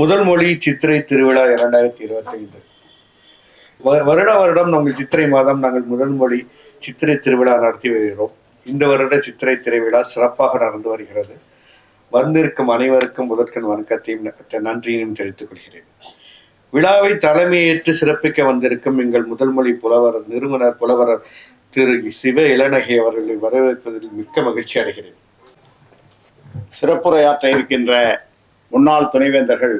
முதல் மொழி சித்திரை திருவிழா இரண்டாயிரத்தி இருபத்தி ஐந்து வருட வருடம் நாங்கள் சித்திரை மாதம் நாங்கள் முதல் மொழி சித்திரை திருவிழா நடத்தி வருகிறோம். இந்த வருட சித்திரை திருவிழா சிறப்பாக நடந்து வருகிறது. வந்திருக்கும் அனைவருக்கும் முதற்கண் வணக்கத்தையும் நன்றியையும் தெரிவித்துக் கொள்கிறேன். விழாவை தலைமையேற்று சிறப்பிக்க வந்திருக்கும் எங்கள் முதல் மொழி புலவர் நிறுவனர் புலவரர் திரு சிவ இளநகை அவர்களை வரவேற்பதில் மிக்க மகிழ்ச்சி அடைகிறேன். சிறப்புரையாற்ற இருக்கின்ற முன்னாள் துணைவேந்தர்கள்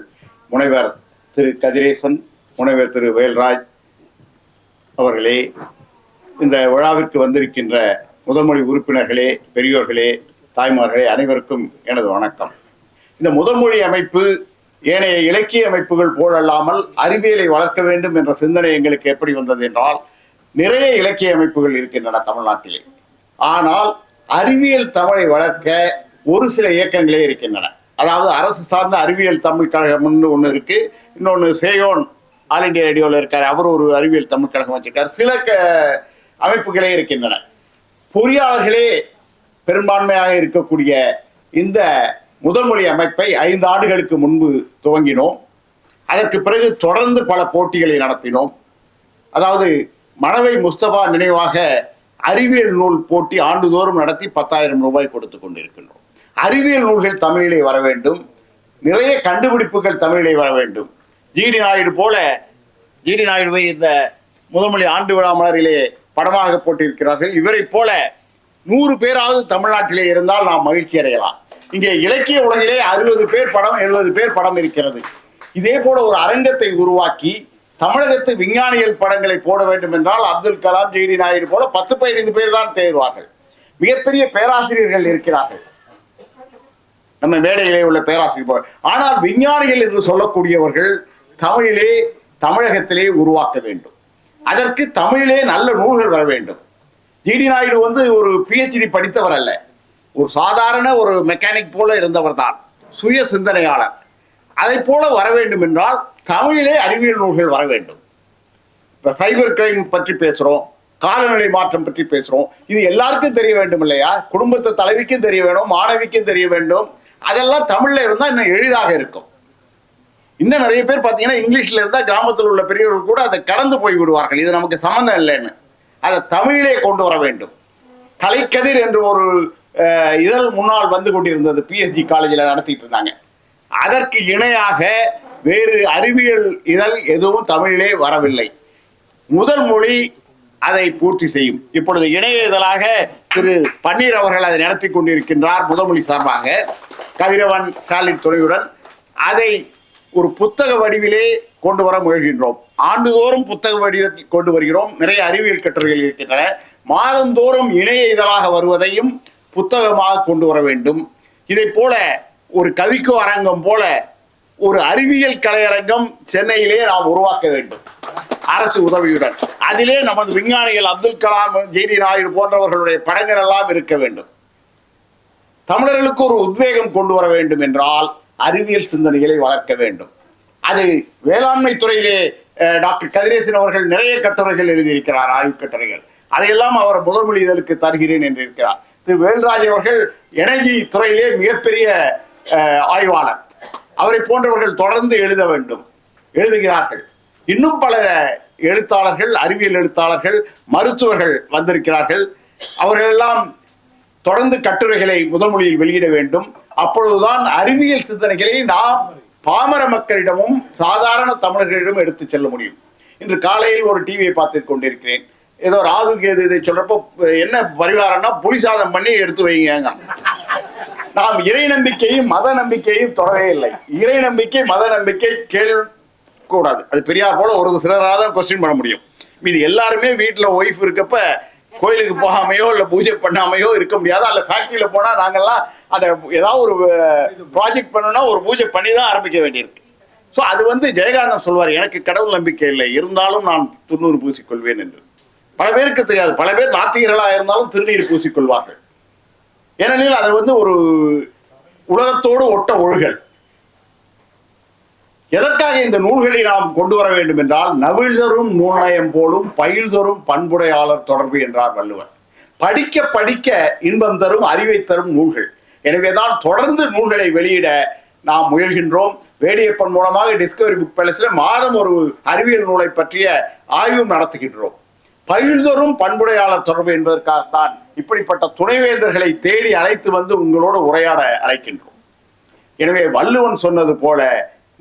முனைவர் திரு கதிரேசன் முனைவர் திரு வேல்ராஜ் அவர்களே இந்த விழாவிற்கு வந்திருக்கின்ற முதல்மொழி உறுப்பினர்களே பெரியோர்களே தாய்மார்களே அனைவருக்கும் எனது வணக்கம். இந்த முதல்மொழி அமைப்பு ஏனைய இலக்கிய அமைப்புகள் போலல்லாமல் அறிவியலை வளர்க்க வேண்டும் என்ற சிந்தனை எங்களுக்கு எப்படி வந்தது என்றால் நிறைய இலக்கிய அமைப்புகள் இருக்கின்றன தமிழ்நாட்டிலே. ஆனால் அறிவியல் தமிழை வளர்க்க ஒரு சில இயக்கங்களே இருக்கின்றன. அதாவது அரசு சார்ந்த அறிவியல் தமிழ் கழகம்னு ஒன்று இருக்கு. இன்னொன்று சேயோன் ஆல் இண்டியா ரேடியோவில் இருக்கார். அவர் ஒரு அறிவியல் தமிழ் கழகம் வச்சிருக்கார் சில க அமைப்புகளே இருக்கின்றன. பொறியாளர்களே பெரும்பான்மையாக இருக்கக்கூடிய இந்த முதன்மொழி அமைப்பை ஐந்து ஆண்டுகளுக்கு முன்பு துவங்கினோம். அதற்கு பிறகு தொடர்ந்து பல போட்டிகளை நடத்தினோம். அதாவது மணவை முஸ்தபா நினைவாக அறிவியல் நூல் போட்டி ஆண்டுதோறும் நடத்தி பத்தாயிரம் ரூபாய் கொடுத்து கொண்டிருக்கின்றோம். அறிவியல் நூல்கள் தமிழிலே வர வேண்டும். நிறைய கண்டுபிடிப்புகள் தமிழிலே வர வேண்டும். ஜிடி நாயுடு போல ஜிடி நாயுடுவை இந்த முதல்மொழி ஆண்டு விழா மலரிலே படமாக போட்டிருக்கிறார்கள். இவரைப் போல நூறு பேராவது தமிழ்நாட்டிலே இருந்தால் நாம் மகிழ்ச்சி அடையலாம். இங்கே இலக்கிய உலகிலே அறுபது பேர் படம் எழுபது பேர் படம் இருக்கிறது. இதே போல ஒரு அரங்கத்தை உருவாக்கி தமிழகத்து விஞ்ஞானிகள் படங்களை போட வேண்டும் என்றால் அப்துல் கலாம் ஜிடி நாயுடு போல பத்து பதினைந்து பேர் தான் தேர்வார்கள். மிகப்பெரிய பேராசிரியர்கள் இருக்கிறார்கள். நம்ம மேடையிலே உள்ள பேராசிரியர் ஆனால் விஞ்ஞானிகள் என்று சொல்லக்கூடியவர்கள் தமிழிலே தமிழகத்திலே உருவாக்க வேண்டும். அதற்கு தமிழிலே நல்ல நூல்கள் வர வேண்டும். ஜிடி நாயுடு வந்து ஒரு பிஹெச்டி படித்தவர் அல்ல. ஒரு சாதாரண ஒரு மெக்கானிக் போல இருந்தவர் தான். சுய சிந்தனையாளர். அதை போல வர வேண்டும் என்றால் தமிழிலே அறிவியல் நூல்கள் வர வேண்டும். இப்போ சைபர் கிரைம் பற்றி பேசுகிறோம் காலநிலை மாற்றம் பற்றி பேசுகிறோம் இது எல்லாருக்கும் தெரிய வேண்டும் இல்லையா? குடும்பத்து தலைவிக்கும் தெரிய வேணும் மாணவிக்கும் தெரிய வேண்டும். அதெல்லாம் தமிழ்ல இருந்தா இன்னும் எளிதாக இருக்கும். இன்னும் நிறைய பேர் பார்த்தீங்கன்னா இங்கிலீஷ்ல இருந்தா கிராமத்தில் உள்ள பெரியவர்கள் கூட அதை கடந்து போய் விடுவார்கள். இது நமக்கு சம்மந்தம் இல்லைன்னு. அதை தமிழிலே கொண்டு வர வேண்டும். கலைக்கதிர் என்று ஒரு அஹ், இதழ் முன்னால் வந்து கொண்டிருந்தது பிஎஸ்ஜி காலேஜில் நடத்திட்டு இருந்தாங்க. அதற்கு இணையாக வேறு அறிவியல் இதழ் எதுவும் தமிழிலே வரவில்லை. முதல் மொழி அதை பூர்த்தி செய்யும். இப்பொழுது இணைய இதழாக திரு பன்னீர் அவர்கள் அதை நடத்தி கொண்டிருக்கின்றார் முதல்மொழி சார்பாக. கதிரவன் ஸ்டாலின் துணையுடன் அதை ஒரு புத்தக வடிவிலே கொண்டு வர முயல்கின்றோம். ஆண்டுதோறும் புத்தக வடிவத்தில் கொண்டு வருகிறோம். நிறைய அறிவியல் கட்டுரைகள் இருக்கின்றன. மாதந்தோறும் இணைய இதழாக வருவதையும் புத்தகமாக கொண்டு வர வேண்டும். இதை போல ஒரு கவிக்கு அரங்கம் போல ஒரு அறிவியல் கலையரங்கம் சென்னையிலே நாம் உருவாக்க வேண்டும். அரசு உதவியுடன். அதிலே நமது விஞ்ஞானிகள் அப்துல் கலாம் ஜிடி நாயுடு போன்றவர்களுடைய படங்கள் எல்லாம் இருக்க வேண்டும். தமிழர்களுக்கு ஒரு உத்வேகம் கொண்டு வர வேண்டும் என்றால் அறிவியல் சிந்தனைகளை வளர்க்க வேண்டும். அது வேளாண்மை துறையிலே அஹ், டாக்டர் கதிரேசன் அவர்கள் நிறைய கட்டுரைகள் எழுதியிருக்கிறார் ஆய்வு கட்டுரைகள். அதையெல்லாம் அவர் முதல்மொழி இதழுக்கு தருகிறேன் என்று இருக்கிறார். திரு. வேல்ராஜ் அவர்கள் எனர்ஜி துறையிலே மிகப்பெரிய அஹ், ஆய்வாளர். அவரை போன்றவர்கள் தொடர்ந்து எழுத வேண்டும். எழுதுகிறார்கள். இன்னும் பல எழுத்தாளர்கள் அறிவியல் எழுத்தாளர்கள் மருத்துவர்கள் வந்திருக்கிறார்கள். அவர்களெல்லாம் தொடர்ந்து கட்டுரைகளை முதல்மொழியில் வெளியிட வேண்டும். அப்பொழுதுதான் அறிவியல் சிந்தனைகளை நாம் பாமர மக்களிடமும் சாதாரண தமிழர்களிடம் எடுத்து செல்ல முடியும். இன்று காலையில் ஒரு டிவியை பார்த்து கொண்டிருக்கிறேன். ஏதோ ராகு கேது இதை சொல்றப்போ என்ன பரிகாரம்னா புலி சாதம் பண்ணி எடுத்து வைங்க. நாம் இறை நம்பிக்கையும் மத நம்பிக்கையும் தொடவே இல்லை. இறை நம்பிக்கை மத நம்பிக்கை கேள் கூடாது அது பெரியார் போல ஒரு சிலராக தான் கொஸ்டின் பண்ண முடியும். இது எல்லாருமே வீட்டுல ஒய்ஃப் இருக்கப்ப கோயிலுக்கு போகாமையோ இல்ல பூஜை பண்ணாமையோ இருக்க முடியாது. அல்ல ஃபேக்டரியில போனா நாங்கெல்லாம் அதை ஏதாவது ஒரு ப்ராஜெக்ட் பண்ணணும்னா ஒரு பூஜை பண்ணி தான் ஆரம்பிக்க வேண்டியிருக்கு. ஸோ அது வந்து ஜெயகாந்தன் சொல்வார் எனக்கு கடவுள் நம்பிக்கை இல்லை. இருந்தாலும் நான் துண்ணூறு பூசிக்கொள்வேன் என்று. பல பேருக்கு தெரியாது. பல பேர் நாத்திகர்களாக இருந்தாலும் திருநீர் பூசிக்கொள்வார்கள். ஏனெனில் அது வந்து ஒரு உலகத்தோடு ஒட்ட ஒழுகல். எதற்காக இந்த நூல்களை நாம் கொண்டு வர வேண்டும் என்றால் நவிழ்தரும் நூல்நயம் போலும் பயில்தரும் பண்புடையாளர் தொடர்பு என்றார் வள்ளுவர். படிக்க படிக்க இன்பம் தரும் அறிவை தரும் நூல்கள். எனவேதான் தொடர்ந்து நூல்களை வெளியிட நாம் முயல்கின்றோம். வேடியப்பன் மூலமாக டிஸ்கவரி புக் பேலஸில் மாதம் ஒரு அறிவியல் நூலை பற்றிய ஆய்வும் நடத்துகின்றோம். பயில்தோறும் பண்புடையாளர் தொடர்பு என்பதற்காகத்தான் இப்படிப்பட்ட துணைவேந்தர்களை தேடி அழைத்து வந்து உங்களோடு உரையாட அழைக்கின்றோம். எனவே வள்ளுவன் சொன்னது போல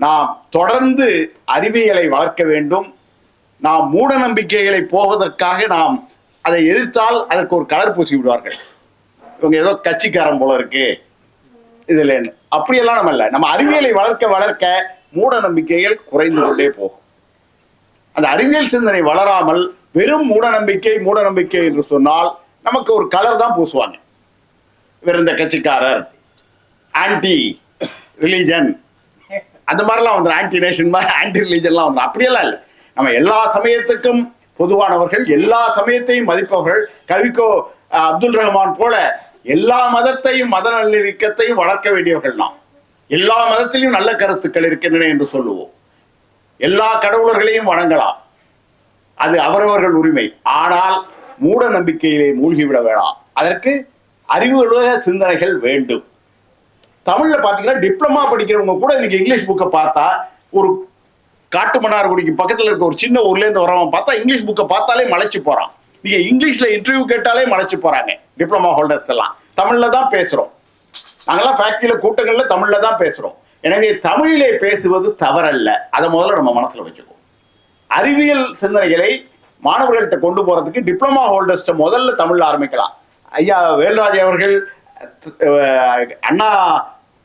நாம் தொடர்ந்து அறிவியலை வளர்க்க வேண்டும். நாம் மூட நம்பிக்கைகளை போவதற்காக நாம் அதை எதிர்த்தால் அதற்கு ஒரு கலர் பூசி விடுவார்கள். இவங்க ஏதோ கட்சிக்காரன் போல இருக்கு. இதுல அப்படியெல்லாம் நம்ம இல்லை. நம்ம அறிவியலை வளர்க்க வளர்க்க மூட நம்பிக்கைகள் குறைந்து கொண்டே போகும். அந்த அறிவியல் சிந்தனை வளராமல் வெறும் மூட நம்பிக்கை மூட நம்பிக்கை என்று சொன்னால் நமக்கு ஒரு கலர் தான் பூசுவாங்க. இவர் இந்த கட்சிக்காரர். ஆன்டி ரிலீஜன் அந்த மாதிரிலாம் வந்து ஆன்டி நேஷன் ஆன்டி ரிலீஜன்லாம் வந்து அப்படியெல்லாம் இல்லை. நம்ம எல்லா சமயத்துக்கும் பொதுவானவர்கள் எல்லா சமயத்தையும் மதிப்பவர்கள் கவிக்கோ அஹ், அப்துல் ரஹ்மான் போல எல்லா மதத்தையும் மத நல்லிணக்கத்தையும் வளர்க்க வேண்டியவர்கள் நாம். எல்லா மதத்திலையும் நல்ல கருத்துக்கள் இருக்கின்றன என்று சொல்லுவோம். எல்லா கடவுளர்களையும் வணங்கலாம். அது அவரவர்கள் உரிமை. ஆனால் மூட நம்பிக்கையிலே மூழ்கிவிட வேணாம். அதற்கு அறிவுலக சிந்தனைகள் வேண்டும். தமிழ்ல பாத்தீங்கன்னா டிப்ளமா படிக்கிறவங்க கூட இன்னைக்கு இங்கிலீஷ் புக்கை பார்த்தா ஒரு காட்டு மன்னார்குடிக்கு பக்கத்துல இருக்க ஒரு சின்ன ஊர்ல இருந்து வரவன் பார்த்தா இங்கிலீஷ் புக்கை பார்த்தாலே மலைச்சு போறான். நீங்க இங்கிலீஷ்ல இன்டர்வியூ கேட்டாலே மலைச்சு போறாங்க. டிப்ளமா ஹோல்டர்ஸ் எல்லாம் தமிழ்ல தான் பேசுறோம். நாங்கெல்லாம் ஃபேக்டரியில கூட்டங்கள்ல தமிழ்ல தான் பேசுறோம். எனவே தமிழிலே பேசுவது தவறல்ல. அதை முதல்ல நம்ம மனசுல வச்சுக்கோ அறிவியல் சிந்தனைகளை மாணவர்கள்ட்ட கொண்டு போறதுக்கு டிப்ளமா ஹோல்டர்ஸ்ட முதல்ல தமிழ்ல ஆரம்பிக்கலாம். ஐயா வேல்ராஜ் அவர்கள் அண்ணா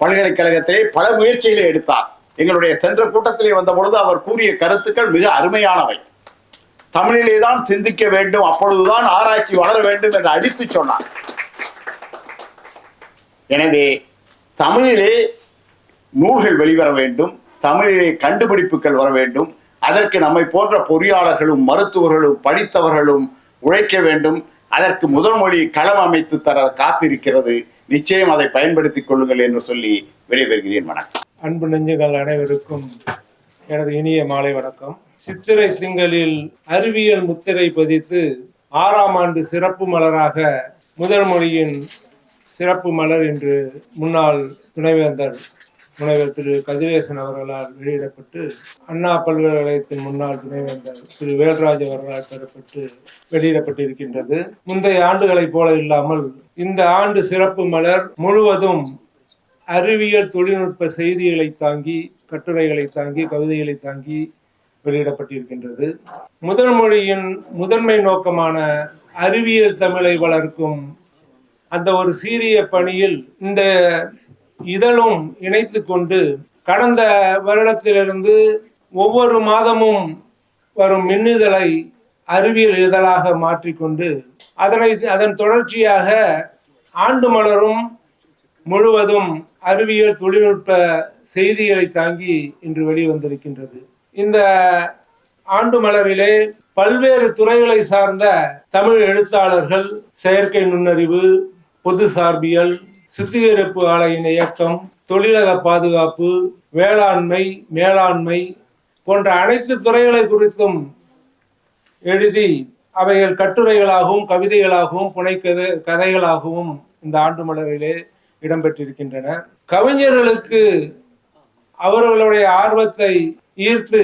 பல்கலைக்கழகத்திலே பல முயற்சிகளை எடுத்தார். எங்களுடைய சென்ற கூட்டத்திலே வந்த பொழுது அவர் கூறிய கருத்துக்கள் மிக அருமையானவை. தமிழிலே தான் சிந்திக்க வேண்டும் அப்பொழுதுதான் ஆராய்ச்சி வளர வேண்டும் என்று அடித்து சொன்னார். எனவே தமிழிலே நூல்கள் வெளிவர வேண்டும் தமிழிலே கண்டுபிடிப்புகள் வர வேண்டும் அதற்கு நம்மை போன்ற பொறியாளர்களும் மருத்துவர்களும் படித்தவர்களும் உழைக்க வேண்டும் அதற்கு முதல் மொழி களம் அமைத்து தர காத்திருக்கிறது. நிச்சயம் அதை பயன்படுத்திக் கொள்ளுங்கள் என்று சொல்லி விடைபெறுகிறேன். வணக்கம். அன்பு நெஞ்சுகள் அனைவருக்கும் எனது இனிய மாலை வணக்கம். சித்திரை திங்களில் அறிவியல் முத்திரை பதித்து ஆறாம் ஆண்டு சிறப்பு மலராக முதல் மொழியின் சிறப்பு மலர் என்று முன்னாள் துணைவேந்தர் முனைவர் திரு கதிரேசன் அவர்களால் வெளியிடப்பட்டு அண்ணா பல்கலைக்கழகத்தின் முன்னாள் துணைவேந்தர் திரு வேல்ராஜ் அவர்களால் பெறப்பட்டு வெளியிடப்பட்டிருக்கின்றது. முந்தைய ஆண்டுகளைப் போல இல்லாமல் இந்த ஆண்டு சிறப்பு மலர் முழுவதும் அறிவியல் தொழில்நுட்ப செய்திகளை தாங்கி கட்டுரைகளை தாங்கி கவிதைகளை தாங்கி வெளியிடப்பட்டிருக்கின்றது. முதல் மொழியின் முதன்மை நோக்கமான அறிவியல் தமிழை வளர்க்கும் அந்த ஒரு சீரிய பணியில் இந்த இதழும் இணைத்து கொண்டு கடந்த வருடத்திலிருந்து ஒவ்வொரு மாதமும் வரும் மின்னிதழை அறிவியல் இதழாக மாற்றிக்கொண்டு அதனை அதன் தொடர்ச்சியாக ஆண்டு மலரும் முழுவதும் அறிவியல் தொழில்நுட்ப செய்திகளை தாங்கி இன்று வெளிவந்திருக்கின்றது. இந்த ஆண்டு மலரிலே பல்வேறு துறைகளை சார்ந்த தமிழ் எழுத்தாளர்கள் செயற்கை நுண்ணறிவு பொது சார்பியல் சுத்திகரிப்பு ஆலையின் இயக்கம் தொழிலக பாதுகாப்பு வேளாண்மை மேலாண்மை போன்ற அனைத்து துறைகளை குறித்தும் எழுதி அவைகள் கட்டுரைகளாகவும் கவிதைகளாகவும் புனைக்கதை கதைகளாகவும் இந்த ஆண்டு மலரிலே இடம்பெற்றிருக்கின்றன. கவிஞர்களுக்கு அவர்களுடைய ஆர்வத்தை ஈர்த்து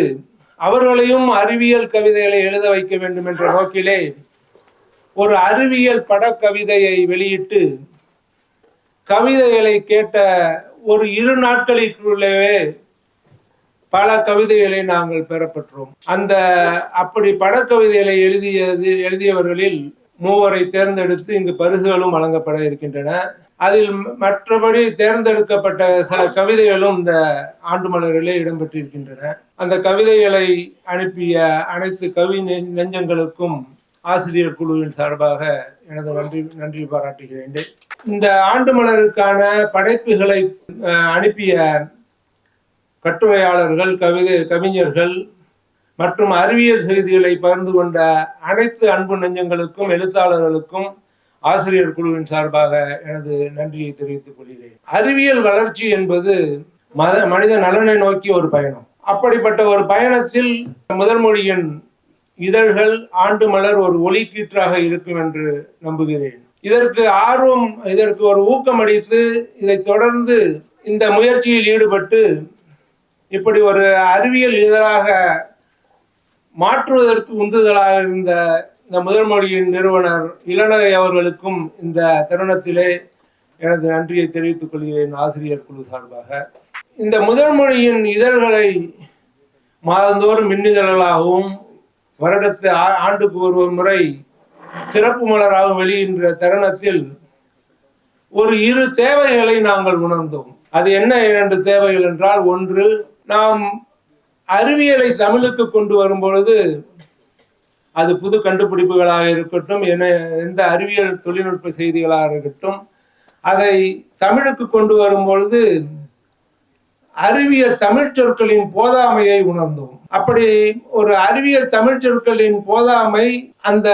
அவர்களையும் அறிவியல் கவிதைகளை எழுத வைக்க வேண்டும் என்ற நோக்கிலே ஒரு அறிவியல் படக்கவிதையை வெளியிட்டு கவிதைகளை கேட்ட ஒரு இரு நாட்களுக்குள்ளவே பல கவிதைகளை நாங்கள் பெறப்பெற்றோம். அந்த அப்படி படக்கவிதைகளை எழுதியது எழுதியவர்களில் மூவரை தேர்ந்தெடுத்து இங்கு பரிசுகளும் வழங்கப்பட இருக்கின்றன. அதில் மற்றபடி தேர்ந்தெடுக்கப்பட்ட சில கவிதைகளும் இந்த ஆண்டு மலரிலே இடம்பெற்றிருக்கின்றன. அந்த கவிதைகளை அனுப்பிய அனைத்து கவி நெஞ்சங்களுக்கும் ஆசிரியர் குழுவின் சார்பாக எனது நன்றி நன்றி பாராட்டுகிறேன். இந்த ஆண்டு மலருக்கான படைப்புகளை அனுப்பிய கட்டுரையாளர்கள் கவிதை கவிஞர்கள் மற்றும் அறிவியல் செய்திகளை பகிர்ந்து கொண்ட அனைத்து அன்பு நெஞ்சங்களுக்கும் எழுத்தாளர்களுக்கும் ஆசிரியர் குழுவின் சார்பாக எனது நன்றியை தெரிவித்துக் கொள்கிறேன். அறிவியல் வளர்ச்சி என்பது மத மனித நலனை நோக்கி ஒரு பயணம். அப்படிப்பட்ட ஒரு பயணத்தில் முதல் மொழியின் இதழ்கள் ஆண்டு மலர் ஒரு ஒளிக்கீற்றாக இருக்கும் என்று நம்புகிறேன். இதற்கு ஆர்வம் இதற்கு ஒரு ஊக்கம் அளித்து இதை தொடர்ந்து இந்த முயற்சியில் ஈடுபட்டு இப்படி ஒரு அறிவியல் இதழாக மாற்றுவதற்கு உந்துதலாக இருந்த இந்த முதல்மொழியின் நிறுவனர் இளநகை அவர்களுக்கும் இந்த தருணத்திலே எனது நன்றியை தெரிவித்துக் கொள்கிறேன் ஆசிரியர் குழு சார்பாக. இந்த முதல்மொழியின் இதழ்களை மாதந்தோறும் மின்னிதழ்களாகவும் வருடத்து ஆ- ஆண்டுக்கு ஒரு முறை சிறப்பு மலராகவும் வெளியின்ற தருணத்தில் ஒரு இரு தேவைகளை நாங்கள் உணர்ந்தோம். அது என்ன இரண்டு தேவைகள் என்றால் ஒன்று நாம் அறிவியலை தமிழுக்கு கொண்டு வரும் பொழுது அது புது கண்டுபிடிப்புகளாக இருக்கட்டும் என எந்த அறிவியல் தொழில்நுட்ப செய்திகளாக இருக்கட்டும் அதை தமிழுக்கு கொண்டு வரும் பொழுது அறிவியல் தமிழ் சொற்களின் போதாமையை உணர்ந்தோம். அப்படி ஒரு அறிவியல் தமிழ் சொற்களின் போதாமை அந்த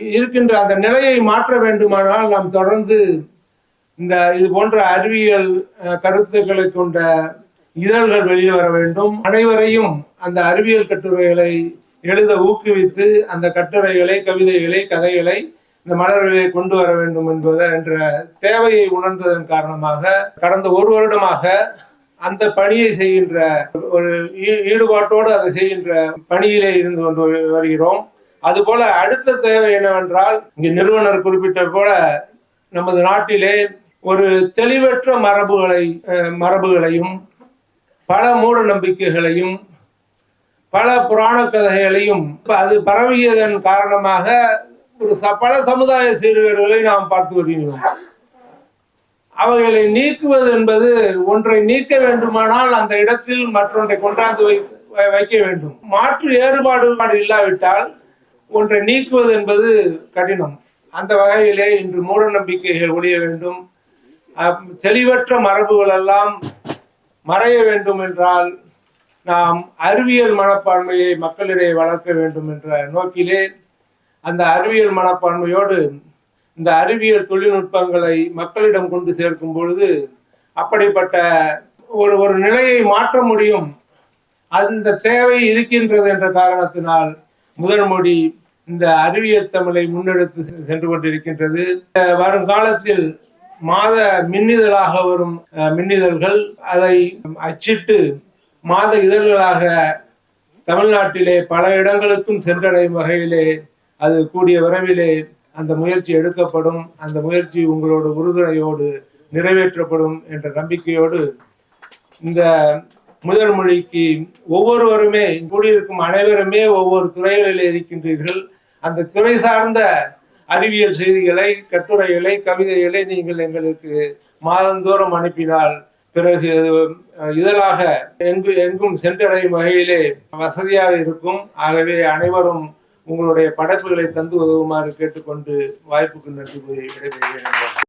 இருக்கின்ற அந்த நிலையை மாற்ற வேண்டுமானால் நாம் தொடர்ந்து இந்த இது போன்ற அறிவியல் கருத்துக்களை கொண்ட இதழ்கள் வெளியே வர வேண்டும். அனைவரையும் அந்த அறிவியல் கட்டுரைகளை எழுத ஊக்குவித்து அந்த கட்டுரைகளை கவிதைகளை கதைகளை இந்த மலர்களை கொண்டு வர வேண்டும் என்பத என்ற தேவையை உணர்ந்ததன் காரணமாக கடந்த ஒரு வருடமாக அந்த பணியை செய்கின்ற ஒரு ஈ- ஈடுபாட்டோடு அதை செய்கின்ற பணியிலே இருந்து கொண்டு வருகிறோம். அதுபோல அடுத்த தேவை என்னவென்றால் இங்கு நிறுவனர் குறிப்பிட்ட போல நமது நாட்டிலே ஒரு தெளிவற்ற மரபுகளை மரபுகளையும் பல மூட நம்பிக்கைகளையும் பல புராண கதைகளையும் அது பரவியதன் காரணமாக ஒரு ச- பல சமுதாய சீர்கேடுகளை நாம் பார்த்து வருகிறோம். அவைகளை நீக்குவது என்பது ஒன்றை நீக்க வேண்டுமானால் அந்த இடத்தில் மற்றொன்றை கொண்டாந்து வை வைக்க வேண்டும். மாற்று ஏறுபாடு இல்லாவிட்டால் ஒன்றை நீக்குவது என்பது கடினம். அந்த வகையிலே இன்று மூட நம்பிக்கைகள் ஒழிய வேண்டும். தெளிவற்ற மரபுகள் எல்லாம் மறைய வேண்டும் என்றால் நாம் அறிவியல் மனப்பான்மையை மக்களிடையே வளர்க்க வேண்டும் என்ற நோக்கிலே அந்த அறிவியல் மனப்பான்மையோடு இந்த அறிவியல் தொழில்நுட்பங்களை மக்களிடம் கொண்டு சேர்க்கும் பொழுது அப்படிப்பட்ட ஒரு ஒரு நிலையை மாற்ற முடியும். அந்த தேவை இருக்கின்றது என்ற காரணத்தினால் முதல் மொழி இந்த அறிவியல் தமிழை முன்னெடுத்து சென்று கொண்டிருக்கின்றது. வருங்காலத்தில் மாத மின்னிதழாக வரும் அஹ், மின்னிதழ்கள் அதை அச்சிட்டு மாத இதழ்களாக தமிழ்நாட்டிலே பல இடங்களுக்கும் சென்றடையும் வகையிலே அது கூடிய விரைவிலே அந்த முயற்சி எடுக்கப்படும். அந்த முயற்சி உங்களோட உறுதுணையோடு நிறைவேற்றப்படும் என்ற நம்பிக்கையோடு இந்த முதல் மொழிக்கு ஒவ்வொருவருமே கூடியிருக்கும் அனைவருமே ஒவ்வொரு துறைகளில் இருக்கின்றீர்கள். அந்த துறை சார்ந்த அறிவியல் செய்திகளை கட்டுரைகளை கவிதைகளை நீங்கள் எங்களுக்கு மாதந்தோறும் அனுப்பினால் பிறகு இதழாக எங்கு எங்கும் சென்றடையும் வகையிலே வசதியாக இருக்கும். ஆகவே அனைவரும் உங்களுடைய படைப்புகளை தந்து உதவுமாறு கேட்டுக்கொண்டு வாய்ப்புக்கு நன்றி கூறி விடைபெறுகிறேன்.